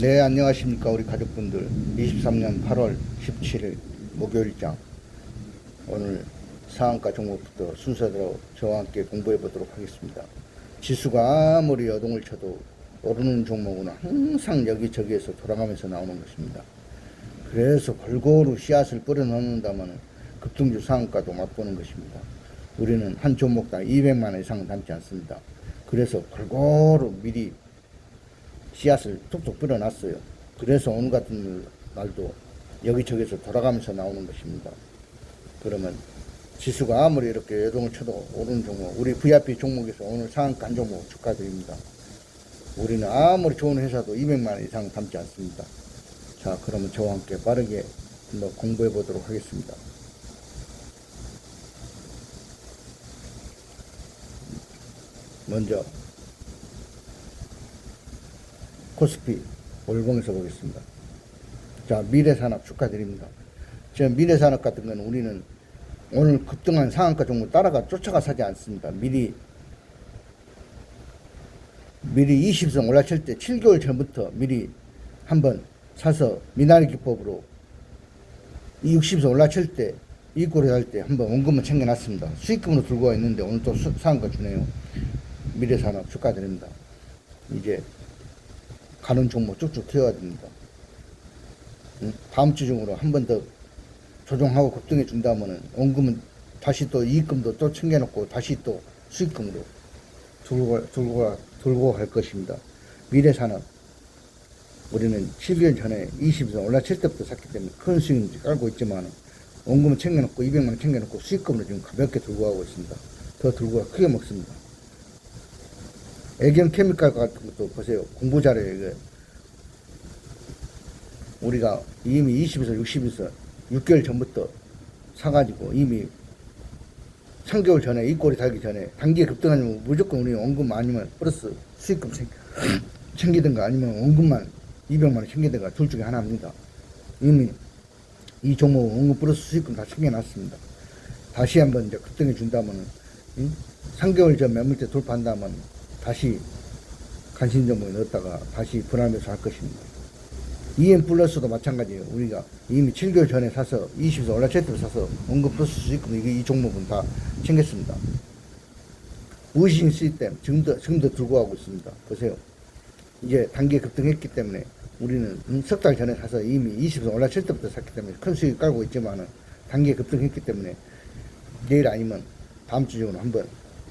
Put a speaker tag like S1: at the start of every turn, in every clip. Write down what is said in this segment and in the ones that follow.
S1: 네, 안녕하십니까, 우리 가족분들. 23년 8월 17일 목요일장. 오늘 상한가 종목부터 순서대로 저와 함께 공부해 보도록 하겠습니다. 지수가 아무리 여동을 쳐도 오르는 종목은 항상 여기저기에서 돌아가면서 나오는 것입니다. 그래서 골고루 씨앗을 뿌려 넣는다면 급등주 상한가도 맛보는 것입니다. 우리는 한 종목당 200만 원 이상 담지 않습니다. 그래서 골고루 미리 씨앗을 툭툭 뿌려놨어요. 그래서 오늘 같은 날도 여기저기서 돌아가면서 나오는 것입니다. 그러면 지수가 아무리 이렇게 여동을 쳐도 오르는 종목, 우리 VIP 종목에서 오늘 상한가 한 종목 축하드립니다. 우리는 아무리 좋은 회사도 200만 원 이상 담지 않습니다. 자, 그러면 저와 함께 빠르게 한번 공부해 보도록 하겠습니다. 먼저 코스피 월봉에서 보겠습니다. 자, 미래산업 축하드립니다. 저 미래산업 같은 건 우리는 오늘 급등한 상한가 종목 따라가 쫓아가 사지 않습니다. 미리 미리 20선 올라칠 때 7개월 전부터 미리 한번 사서 미나리 기법으로 이 60선 올라칠 때 이꼴에 할때 한번 원금을 챙겨놨습니다. 수익금으로 들고 와 있는데 오늘 또 수- 상한가 주네요. 미래산업 축하드립니다. 이제 가는 종목 쭉쭉 튀어야 됩니다. 응? 다음 주 중으로 한 번 더 조정하고 급등해 준다면은 원금은 다시 또 이익금도 또 챙겨놓고 다시 또 수익금으로 들고 가- 들고 갈 것입니다. 미래산업 우리는 7개월 전에 20선 올라칠 때부터 샀기 때문에 큰 수익을 깔고 있지만 원금은 챙겨놓고 200만 원 챙겨놓고 수익금으로 지금 가볍게 들고 가고 있습니다. 더 들고 가 크게 먹습니다. 애견 케미칼 같은 것도 보세요. 공부 잘해요, 이거. 우리가 이미 20에서 60에서 6개월 전부터 사가지고 이미 3개월 전에 이 꼴이 달기 전에 단기에 급등하면 무조건 우리 원금 아니면 플러스 수익금 챙, 챙기든가 아니면 원금만 200만 원 챙기든가 둘 중에 하나입니다. 이미 이 종목 원금 플러스 수익금 다 챙겨놨습니다. 다시 한번 이제 급등해 준다면은 응? 3개월 전 매물대 돌파한다면 다시 간신 종목에 넣었다가 다시 불안해서 할 것입니다. EM 플러스도 마찬가지예요. 우리가 이미 7개월 전에 사서 20에서 올라체트를 사서 원금 플러스 수익금 이게 이 종목은 다 챙겼습니다. 우신 시스템 지금도 지금도 들고 가고 있습니다. 보세요. 이제 단기에 급등했기 때문에 우리는 음, 석달 전에 사서 이미 20에서 올라칠 때부터 샀기 때문에 큰 수익 깔고 있지만은 단기에 급등했기 때문에 내일 아니면 다음 주 중으로 한번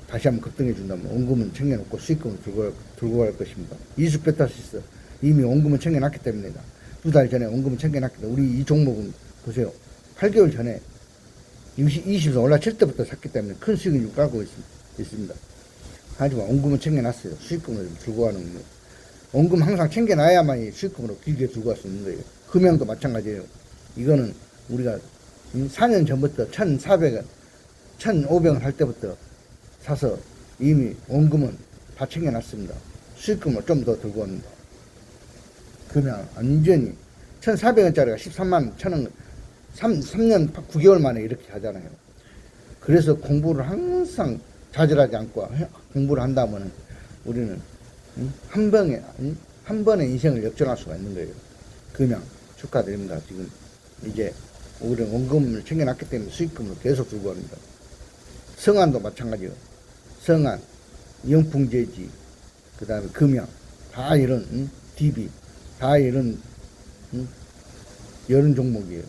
S1: 다시 한번 급등해 준다면 원금은 챙겨놓고 수익금을 들고, 갈- 들고 갈 것입니다. 이수 베타시스 이미 원금은 챙겨놨기 때문이다. 두 달 전에 원금은 챙겨놨기 때문에 우리 이 종목은 보세요. 8개월 전에 20, 20에서 올라칠 때부터 샀기 때문에 큰 수익을 있, 있습니다. 하지만 원금은 챙겨놨어요. 수익금을 좀 들고 가는 거예요. 원금 항상 챙겨놔야만이 수익금으로 길게 들고 갈 수 있는 거예요. 금형도 마찬가지예요. 이거는 우리가 4년 전부터 1,400원, 1,500원 할 때부터 사서 이미 원금은 다 챙겨놨습니다. 수익금을 좀 더 들고 옵니다. 그냥 완전히 1,400원짜리가 13만 1,000원, 3, 3년 9개월 만에 이렇게 하잖아요. 그래서 공부를 항상 좌절하지 않고 해- 공부를 한다면 우리는 응? 한 번에 응? 한 번에 인생을 역전할 수가 있는 거예요. 그냥 축하드립니다. 지금 이제 우리는 원금을 챙겨놨기 때문에 수익금을 계속 들고 갑니다. 성안도 마찬가지예요. 성안, 영풍제지, 그 다음에 금양, 다 이런 응? DB, 다 이런 응? 이런 종목이에요.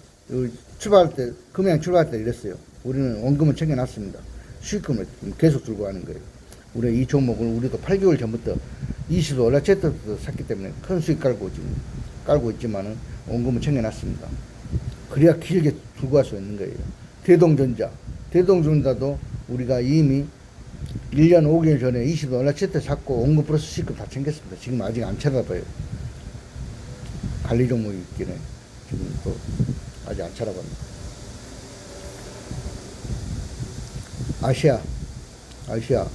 S1: 출발할 때 금양 출발할 때 이랬어요. 우리는 원금을 챙겨놨습니다. 수익금을 계속 들고 가는 거예요. 우리 이 종목은 우리도 8개월 전부터 20도 올라쳤 때부터 샀기 때문에 큰 수익 깔고 지금 깔고 있지만은 원금을 챙겨놨습니다. 그래야 길게 들고 갈 수 있는 거예요. 대동전자, 대동전자도 우리가 이미 1년 5개월 전에 20도 올라쳤을 때 샀고 원금 플러스 수익금 다 챙겼습니다. 지금 아직 안 찾아봐요. 관리 종목이 해. 지금 또 아직 안 찾아봤네. 아시아, 아시아.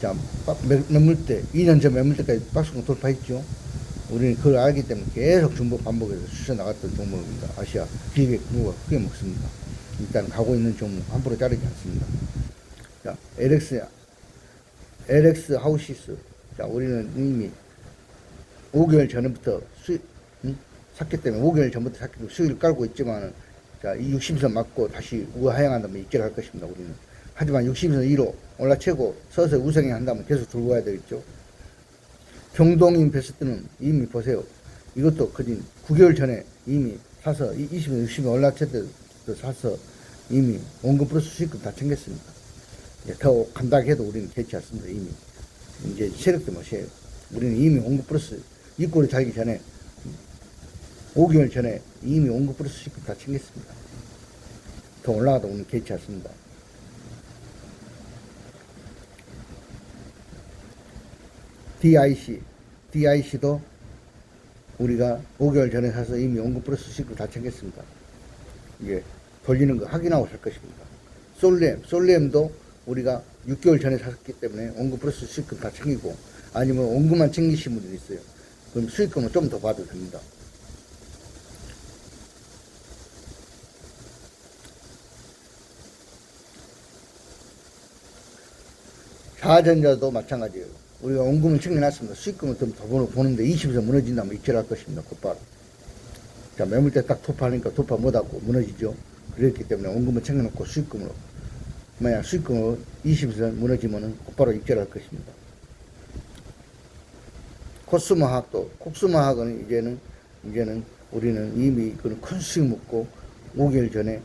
S1: 자, 빠- 매- 매물대, 2년 전 매물대까지 박스권 돌파했죠. 우리는 그걸 알기 때문에 계속 중복 반복해서 수쳐 나갔던 종목입니다. 아시아. 길게 누가 크게 먹습니다. 일단 가고 있는 종목 함부로 자르지 않습니다. 자, LX, LX 하우시스. 자, 우리는 이미 5개월 전부터 수익, 응? 샀기 때문에 5개월 전부터 샀기 때문에 수익을 깔고 있지만은 자, 이 60선 맞고 다시 우하 하향한다면 입질할 것입니다, 우리는. 하지만 60선 2로 올라치고 서서히 우상향 한다면 계속 들고 가야 되겠죠. 경동 인베스트는 이미 보세요. 이것도 그진 9개월 전에 이미 사서 20년, 60년 올라칠 때도 사서 이미 원금 플러스 수익금 다 챙겼습니다. 예, 더 간다고 해도 우리는 개치 않습니다, 이미. 이제 세력도 못해요. 우리는 이미 원금 플러스 이 꼴이 달기 전에 5개월 전에 이미 원금 플러스 수익금 다 챙겼습니다. 더 올라가도 우리는 개치 않습니다. DIC, DIC도 우리가 5개월 전에 사서 이미 원금 플러스 수익금 다 챙겼습니다. 이게 돌리는 거 확인하고 살 것입니다. 솔렘, 솔렘도 우리가 6개월 전에 샀기 때문에 원금 플러스 수익금 다 챙기고 아니면 원금만 챙기신 분들이 있어요. 그럼 수익금은 좀 더 봐도 됩니다. 자전자도 마찬가지예요. 우리가 원금을 챙겨놨습니다. 수익금을 좀 더 보는데 20에서 무너진다면 입질할 것입니다. 곧바로. 자, 매물대 딱 돌파하니까 돌파 못하고 무너지죠. 그랬기 때문에 원금을 챙겨놓고 수익금으로. 만약 수익금으로 20에서 무너지면은 곧바로 입질할 것입니다. 코스모학도, 코스모학은 이제는, 이제는 우리는 이미 그런 큰 수익 먹고 5개월 전에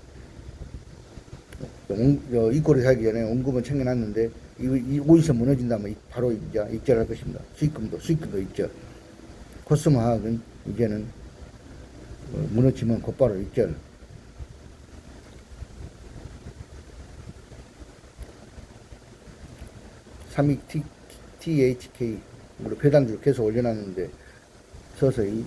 S1: 원- 어, 이꼴이 살기 전에 원금은 챙겨놨는데 이, 이 오이서 무너진다면 이- 바로 이제 입절할 것입니다. 수익금도 수익금도 입절. 코스모학은 이제는 어, 무너지면 곧바로 입절. 삼익 T, THK 우리 배당주를 계속 올려놨는데 서서히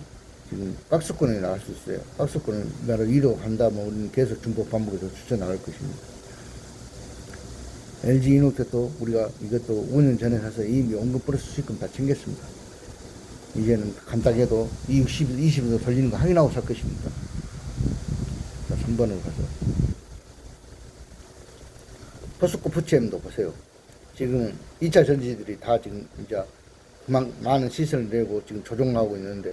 S1: 지금 박스권에 나갈 수 있어요. 박스권은 나를 2로 간다면 우리는 계속 중복 반복해서 추천 나갈 것입니다. LG 이노텍도 우리가 이것도 5년 전에 사서 이미 원금 플러스 수익금 다 챙겼습니다. 이제는 간단해도 20, 20에서 돌리는 거 확인하고 살 것입니다. 자, 3번으로 가서. 포스코 푸치엠도 보세요. 지금 2차 전지들이 다 지금 이제 그만 많은 시세를 내고 지금 조정하고 있는데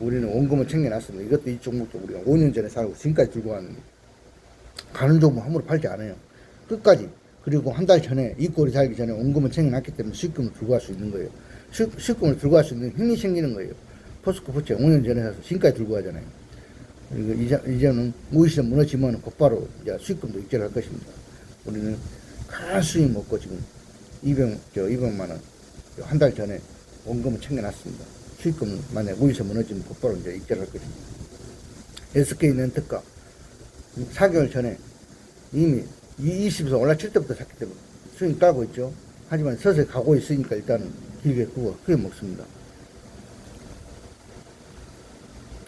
S1: 우리는 원금을 챙겨놨습니다. 이것도 이 종목도 우리가 5년 전에 사고 지금까지 들고 왔는데 가는 종목 함부로 팔지 않아요. 끝까지. 그리고 한 달 전에 이 꼴이 살기 전에 원금을 챙겨놨기 때문에 수익금을 들고 갈 수 있는 거예요. 수, 수익금을 들고 갈 수 있는 힘이 생기는 거예요. 포스코 포체 5년 전에 사서 지금까지 들고 가잖아요. 이제, 이제는 무이시점 무너지면 곧바로 이제 수익금도 입절할 것입니다. 우리는 큰 수익 먹고 지금 200, 저 200만 원, 한 달 전에 원금을 챙겨놨습니다. 수익금 만약 무이시점 무너지면 곧바로 이제 입절할 것입니다. SK 렌트카 4개월 전에 이미 20에서 올라칠 때부터 샀기 때문에 수익 깔고 있죠. 하지만 서서히 가고 있으니까 일단은 길게 구워 크게 먹습니다.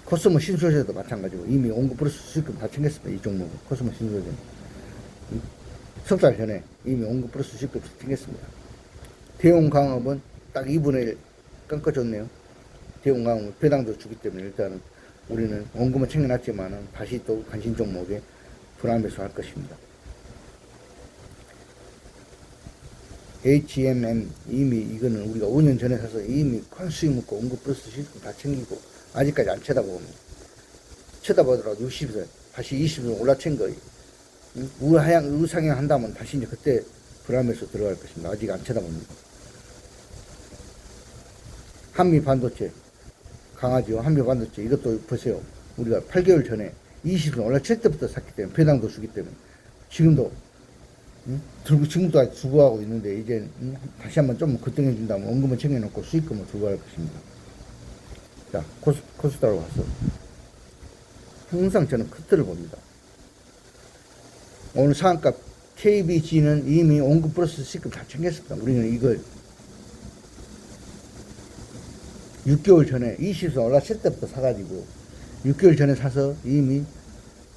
S1: 코스모 신소재도 마찬가지고 이미 온고 플러스 수익금 다 챙겼습니다. 이 종목은 코스모 신소재 석 달 전에 이미 온고 플러스 수익금 다 챙겼습니다. 대웅강업은 딱 2분의 1 깎아줬네요. 대웅강업 배당도 주기 때문에 일단은 우리는 원금은 챙겨놨지만은 다시 또 관심 종목에 불안매수 할 것입니다. HMM 이미 이거는 우리가 5년 전에 사서 이미 큰 수익 먹고 원금 플러스 수익금 다 챙기고 아직까지 안 쳐다보면 쳐다보더라도 60세 다시 20세 올라챈 거예요. 응? 우하향 우상향 한다면 다시 이제 그때 불안매수 들어갈 것입니다. 아직 안 쳐다봅니다. 한미 반도체 강하죠. 한미 반도체 이것도 보세요. 우리가 8개월 전에 20분 올라칠 때부터 샀기 때문에 배당도 주기 때문에 지금도 응? 들고 지금도 아직 주고 하고 있는데 이제 응? 다시 한번 좀 급등해 준다면 원금을 챙겨놓고 수익금을 주고 할 것입니다. 자 코스 코스다로 가서 항상 저는 커트를 봅니다. 오늘 상한가 KBG는 이미 원금 플러스 수익금 다 챙겼습니다. 우리는 이걸 6개월 전에 20에서 올라칠 때부터 사가지고 6개월 전에 사서 이미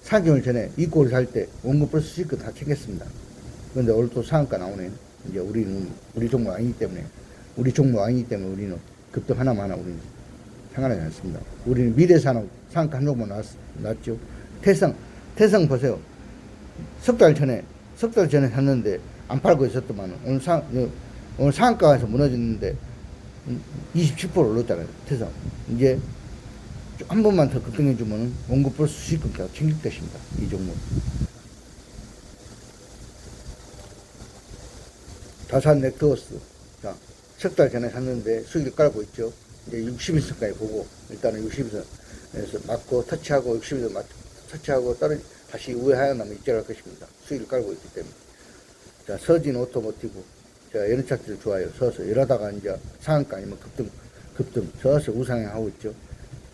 S1: 4개월 전에 이 꼴을 살때 원금 플러스 수익금 다 챙겼습니다. 그런데 오늘 또 상한가 나오네. 이제 우리는 우리 종목 아니기 때문에 우리 종목 아니기 때문에 우리는 급등 하나만 하나 우리는 상관하지 않습니다. 우리는 미래산업 상한가 한 종목 나왔, 나왔죠. 태성 태성 보세요. 석 달 전에 석 달 전에 샀는데 안 팔고 있었더만 오늘 상 어, 오늘 상한가에서 무너졌는데 27% 올랐잖아요. 태산. 이제 한 번만 더 급등해주면 원고 플러스 수익금 다 챙길 것입니다. 이 종목. 다산 네트워스. 자, 석 달 전에 샀는데 수익을 깔고 있죠. 이제 60일선까지 보고, 일단은 60일선에서 맞고, 터치하고, 60일선 맞, 터치하고, 떨어 다시 우회 하향하면 입절할 것입니다. 수익을 깔고 있기 때문에. 자, 서진 오토모티브. 자, 이런 차트를 좋아요. 서서 이러다가 이제 상한가 아니면 급등, 급등, 서서 우상향하고 있죠.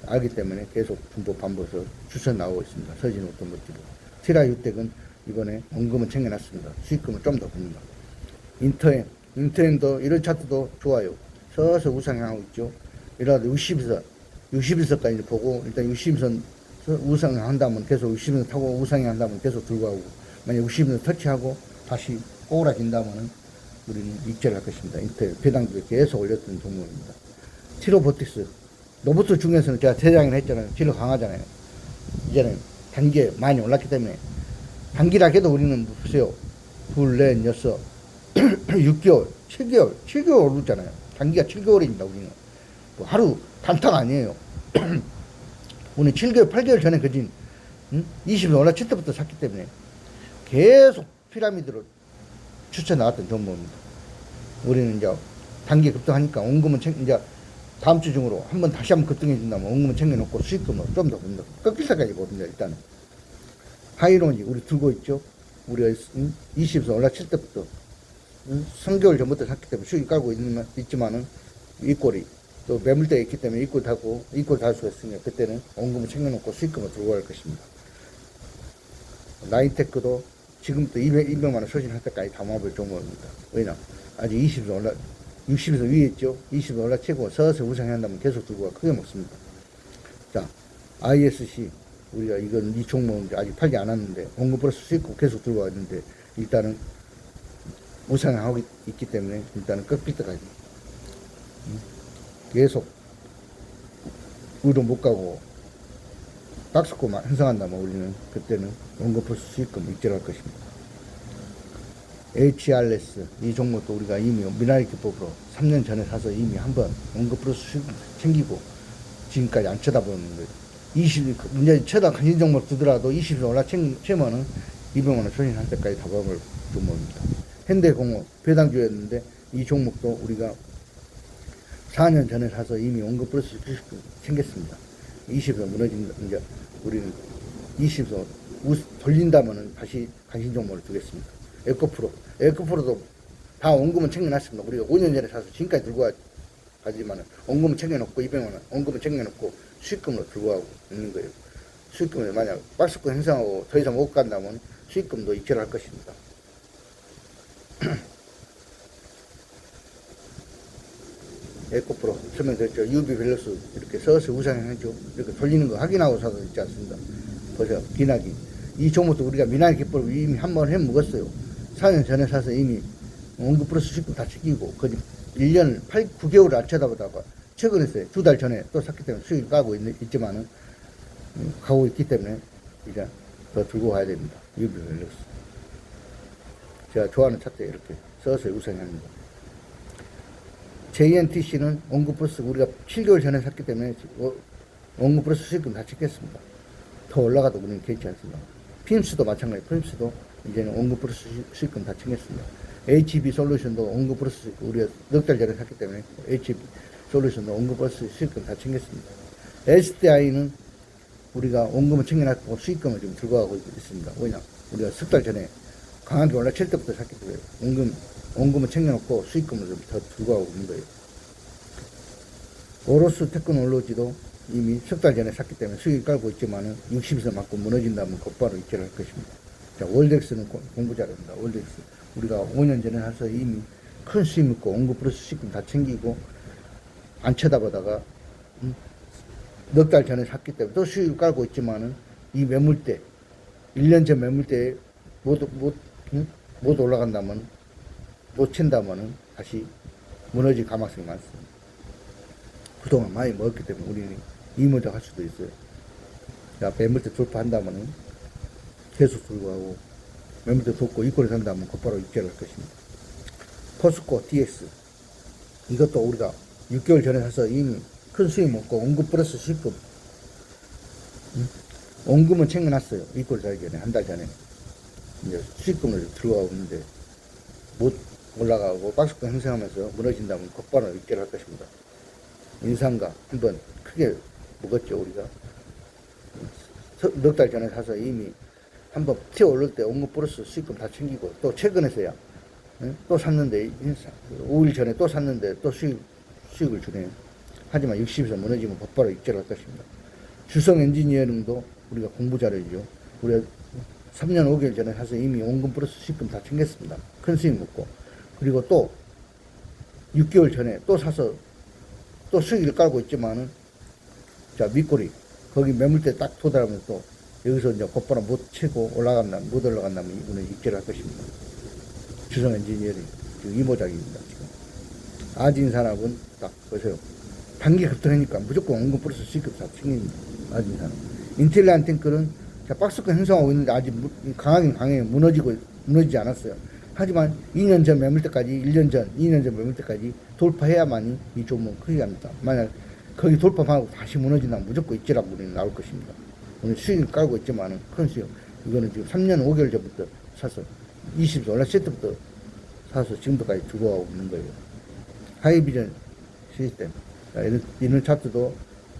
S1: 알기 때문에 계속 분법 반복해서 추천 나오고 있습니다. 서진 오토모티브. 티라 유택은 이번에 원금은 챙겨놨습니다. 수익금은 좀 더 봅니다. 인터엠, 인터엠도 이런 차트도 좋아요. 서서 우상향하고 있죠. 이러다 60선, 60선까지 보고 일단 60선 우상향한다면 계속 60선 타고 우상향한다면 계속 들고 가고 만약 60선 터치하고 다시 꼬라진다면은 우리는 익절할 것입니다. 인터엠, 배당주에 계속 올렸던 종목입니다. 티로보틱스, 로봇 중에서는 제가 대장을 했잖아요. 질러 강하잖아요. 이제는 단계 많이 올랐기 때문에 단기라 해도 우리는 보세요. 둘, 넷, 여섯, 6개월, 7개월, 7개월 오르잖아요. 단기가 7개월입니다, 우리는. 뭐 하루 단타가 아니에요. 우리 7개월, 8개월 전에 그진, 응? 20년 올라칠 때부터 샀기 때문에 계속 피라미드로 추천 나왔던 종목입니다. 우리는 이제 단기 급등하니까 원금은 챙, 이제 다음 주 중으로 한번 다시 한번 급등해 준다면 원금은 챙겨놓고 수익금은 좀 더. 꺾일 때까지 보든요, 일단은. 하이론이 우리 들고 있죠. 우리가 20에서 올라칠 때부터 3개월 전부터 샀기 때문에 수익 깔고 있지만은 이 꼴이 또 매물대가 있기 때문에 이꼴 타고 이꼴 있으니까 그때는 원금을 챙겨놓고 수익금을 들고 갈 것입니다. 나인테크도 지금부터 200, 200만 원 소진할 때까지 담아볼 종목입니다. 왜냐? 아직 20에서 올라, 60에서 위에 있죠? 20에서 올라치고 서서 우상한다면 계속 들고 가 크게 먹습니다. 자, ISC. 우리가 이건 이 종목은 아직 팔지 않았는데, 원금 플러스 수익금 계속 들고 왔는데, 일단은 우상하고 있- 있기 때문에 일단은 음, 계속 위로 못 가고 박스코만 형성한다면 우리는 그때는 플러스 수익금 입절할 것입니다. HRS 이 종목도 우리가 이미 미나리 기법으로 3년 전에 사서 이미 한번 플러스 수익금 챙기고 지금까지 안 쳐다보는 거예요. 20, 이제 쳐다 관심 종목 두더라도 20일 올라 채면은 200만 원 소진할 때까지 잡아볼 종목입니다. 현대공업 배당주였는데 이 종목도 우리가 4년 전에 사서 이미 원금 플러스 수익금 챙겼습니다. 20서 무너진다. 이제 우리는 20서 돌린다면은 다시 관심 종목을 두겠습니다. 에코프로. 에코프로도 다 원금은 챙겨놨습니다. 우리가 5년 전에 사서 지금까지 들고 와- 가지만은 원금은 챙겨놓고 200만 원, 원금은 챙겨놓고 수익금으로 들고 가고 있는 거예요. 수익금을 만약 박스권 행사하고 더 이상 못 간다면 수익금도 입절할 것입니다. 에코프로 설명드렸죠. UV 밸런스 이렇게 서서 우상향하죠. 이렇게 돌리는 거 확인하고 사도 있지 않습니다. 보세요. 기나기. 이 종목도 우리가 미나리 기법을 이미 한 번 해 먹었어요. 4년 전에 사서 이미 원금 플러스 수익금 다 챙기고 거의 1년 8, 9개월을 안 쳐다보다가 최근에 두달 전에 또 샀기 때문에 수익을 까고 있, 있지만은 음, 가고 있기 때문에 이제 더 들고 가야 됩니다. UV 밸런스. 제가 좋아하는 차트에 이렇게 서서 우상향합니다. JNTC는 원금 플러스 우리가 7개월 전에 샀기 때문에 어, 원금 플러스 수익금 다 챙겼습니다. 더 올라가도 우리는 괜찮지 않습니다. 필름스도 마찬가지. 필름스도 이제는 원금 플러스 수- 수익금 다 챙겼습니다. HB 솔루션도 원금 플러스 수익금 우리가 넉 달 전에 샀기 때문에 HB 솔루션도 원금 플러스 수익금 다 챙겼습니다. SDI는 우리가 원금을 챙겨놨고 수익금을 지금 들고 가고 있습니다. 왜냐? 우리가 석 달 전에 강하게 올라칠 때부터 샀기 때문에 원금, 원금을 챙겨놓고 수익금을 좀 더 들고 있는 거예요. 오로스 테크놀로지도 이미 석 달 전에 샀기 때문에 수익을 깔고 있지만은 60에서 맞고 무너진다면 곧바로 입절할 것입니다. 자, 월덱스는 고- 공부 잘합니다. 월덱스. 우리가 5년 전에 사서 이미 큰 수익 먹고 원금 플러스 수익금 다 챙기고 안 쳐다보다가 음, 넉달 전에 샀기 때문에 또 수익을 깔고 있지만은 이 매물대 1년 전 매물대에 못, 못, 응? 못 올라간다면 못 친다면은 다시 무너질 가능성이 많습니다. 그동안 많이 먹었기 때문에 우리는 이모작 할 수도 있어요. 자, 매물대 돌파한다면은 계속 가고 매물대 돕고 이꼴에 산다면 곧바로 입절할 것입니다. 포스코 DX 이것도 우리가 6개월 전에 사서 이미 큰 수익 먹고 원금 플러스 수익금 응? 원금은 챙겨놨어요 이꼴 살기 전에 한 달 전에 이제 수익금을 들어가고 있는데 못 올라가고 박스권 형성하면서 무너진다면 곧바로 입결할 것입니다 인상가 한번 크게 먹었죠 우리가 넉 달 전에 사서 이미 한번 튀어 오를 때 원금 플러스 수익금 다 챙기고 또 최근에서야 응? 또 샀는데 5일 전에 또 샀는데 또 수익 수익을 주네요. 하지만 60에서 무너지면 곧바로 입절할 것입니다. 주성 엔지니어링도 우리가 공부 자료죠. 우리가 3년 5개월 전에 사서 이미 원금 플러스 수익금 다 챙겼습니다. 큰 수익 먹고 그리고 또 6개월 전에 또 사서 또 수익을 깔고 있지만은 자 밑꼬리 거기 매물대 딱 도달하면 또 여기서 이제 곧바로 못 치고 올라간다면 못 올라간다면 이분은 입절할 것입니다. 주성 엔지니어링 지금 이모작입니다. 지금 아진 산업은 딱 보세요. 단기 급등하니까 무조건 원금 플러스 수익금 다 챙깁니다. 아진 산업. 인텔리안 탱크는 자 박스권 형성하고 있는데 아직 무- 강하긴 강해 무너지고 무너지지 않았어요. 하지만 2년 전 매물대까지 1년 전 2년 전 매물대까지 돌파해야만이 이 종목 크게 갑니다. 만약 거기 돌파하고 다시 무너진다면 무조건 입지라고 우리는 나올 것입니다. 오늘 수익을 깔고 있지만은 큰 수익. 이거는 지금 3년 5개월 전부터 사서 20일 올랐을 때부터 사서 지금도까지 주고하고 있는 거예요. 하이비전 시스템. 자, 이런, 이런 차트도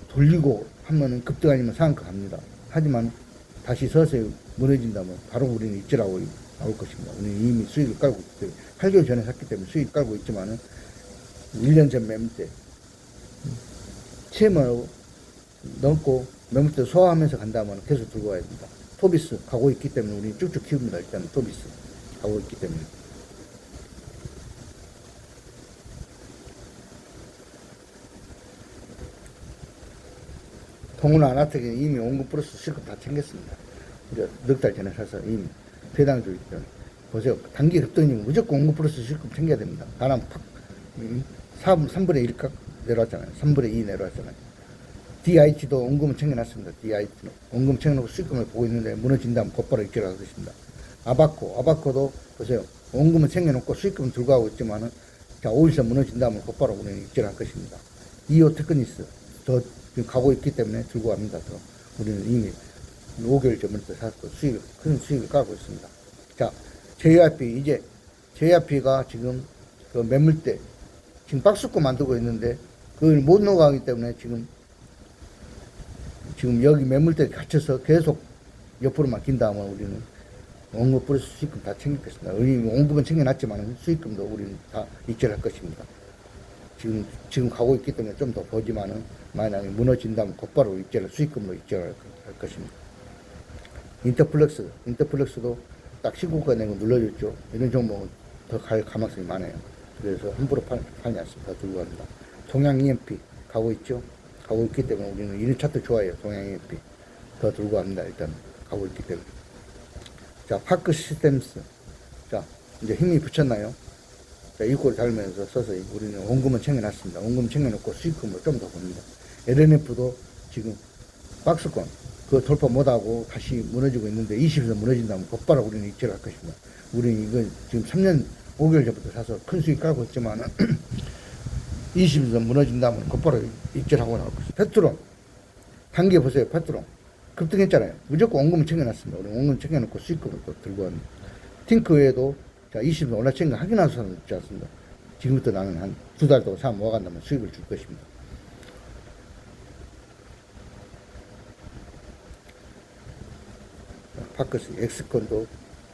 S1: 돌리고 하면은 급등 아니면 상한가 갑니다. 하지만 다시 서서히 무너진다면 바로 우리는 입지라고 나올 것입니다. 우리는 이미 수익을 깔고 있기 때문에 8개월 전에 샀기 때문에 수익 깔고 있지만은 1년 전 매물대 채무하고 넘고 매물대 소화하면서 간다면 계속 들고 가야 됩니다. 토비스 가고 있기 때문에 우리는 쭉쭉 키웁니다. 일단 토비스 가고 있기 때문에. 동훈 아나텍에 이미 원금 플러스 실컷 다 챙겼습니다. 이제 넉달 전에 사서 이미 배당 주기 때문에. 보세요. 단기 급등이면 무조건 원금 플러스 실컷 챙겨야 됩니다. 바람 팍, 음, 3, 3분의 1값 내려왔잖아요. 3분의 2 내려왔잖아요. DIT도 원금은 챙겨놨습니다. DIT는. 원금 챙겨놓고 수익금을 보고 있는데 무너진다면 곧바로 입결할 것입니다. 아바코, 아바코도 보세요. 원금은 챙겨놓고 수익금은 들고 가고 있지만은 자, 5일선 무너진다면 곧바로 우리는 입결할 것입니다. 이오 테크니스, 더 지금 가고 있기 때문에 들고 갑니다. 더. 우리는 이미 5개월 전부터 샀고 수익, 큰 수익을 까고 있습니다. 자, JRP, 이제 JRP가 지금 그 매물대, 지금 박스권 만들고 있는데 그걸 못 넘어가기 때문에 지금 지금 여기 매물대 갇혀서 계속 옆으로 막힌 다음에 우리는 원금 플러스 수익금 다 챙기겠습니다. 우리 원금은 챙겨놨지만 수익금도 우리는 다 입절할 것입니다. 지금 지금 가고 있기 때문에 좀 더 보지만은 만약에 무너진다면 곧바로 입절 수익금으로 입절할 것입니다. 인터플렉스 인터플렉스도 딱 신고가 내고 눌러줬죠. 이런 종목은 더 갈 가능성이 많아요. 그래서 함부로 팔, 팔지 않습니다. 들고 갑니다. 동양 EMP 가고 있죠. 가고 있기 때문에 우리는 이런 차트 좋아해요. 동양 EMP 더 들고 갑니다. 일단 가고 있기 때문에. 자, 파크 시스템스. 자, 이제 힘이 붙였나요? 자, 이꼴 달면서 서서히 우리는 원금은 챙겨놨습니다. 원금 챙겨놓고 수익금을 좀 더 봅니다. LNF도 지금 박스권, 그 돌파 못하고 다시 무너지고 있는데 20에서 무너진다면 곧바로 우리는 입질할 것입니다. 우리는 이거 지금 3년 5개월 전부터 사서 큰 수익 깔고 있지만 20에서 무너진다면 곧바로 입질하고 나올 것입니다. 페트론, 단계 보세요. 페트론. 급등했잖아요. 무조건 원금을 챙겨놨습니다. 우리 원금 챙겨놓고 수익금을 또 들고 왔는데. 팅크 외에도 자, 20일 올라친 거 확인할 수는 없지 않습니다. 지금부터 나는 한 두 달 동안 사 모아간다면 수익을 줄 것입니다. 파크스 엑스콘도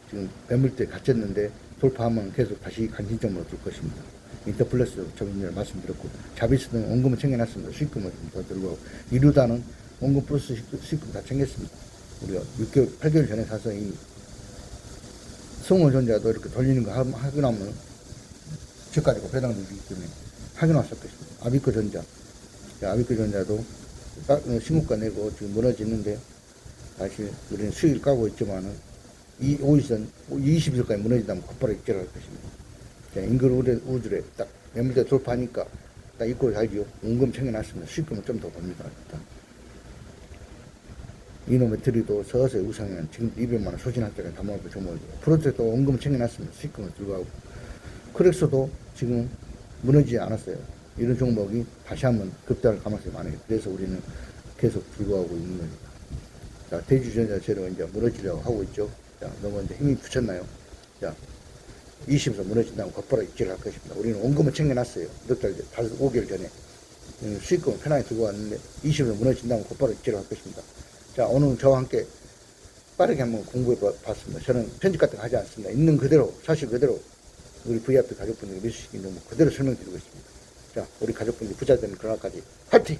S1: 지금 매물대 갇혔는데 돌파하면 계속 다시 관심점으로 둘 것입니다. 인터플러스 좀 전에 말씀드렸고 자비스는 원금을 챙겨놨습니다. 수익금을 좀더 들고 이루다는 원금 플러스 수익- 수익금 다 챙겼습니다. 우리가 6개월, 8개월 전에 사서 이 성호전자도 이렇게 돌리는 거 하- 하고 나면 저가지고 배당 들기 때문에 하게 나왔었겠습니다. 아비코 전자. 아비코 전자도 딱 어, 신고가 내고 지금 무너지는데 다시 우리는 수익을 까고 있지만은 이 5일선 20일까지 무너진다면 곧바로 입절할 것입니다. 우주- 우주에 딱 매물대 돌파하니까 딱 입고 살지요. 원금 챙겨놨습니다. 수익금을 좀 더 봅니다. 일단. 이놈의 들이도 서서히 우상현 지금 200만원 소진할 때까지 다 모아서 종목이고 프로젝트 원금 챙겨놨습니다. 수익금을 들고 가고 크렉스도 지금 무너지지 않았어요. 이런 종목이 다시 한번 급등할 가능성이 많아요. 그래서 우리는 계속 불구하고 있는 겁니다. 자, 대주전자 재료 이제 무너지려고 하고 있죠. 자, 너무 이제 힘이 붙였나요? 자, 20에서 무너진다고 곧바로 입질할 것입니다. 우리는 원금을 챙겨놨어요. 몇 달, 다섯, 5개월 전에. 음, 수익금을 편하게 들고 왔는데 20에서 무너진다고 곧바로 입질할 것입니다. 자, 오늘 저와 함께 빠르게 한번 공부해 봐- 봤습니다. 저는 편집 같은 거 하지 않습니다. 있는 그대로, 사실 그대로 우리 VIP 가족분들에게 밀수시킨 정보 그대로 설명드리고 있습니다. 자, 우리 가족분들이 부자 되는 그날까지 화이팅!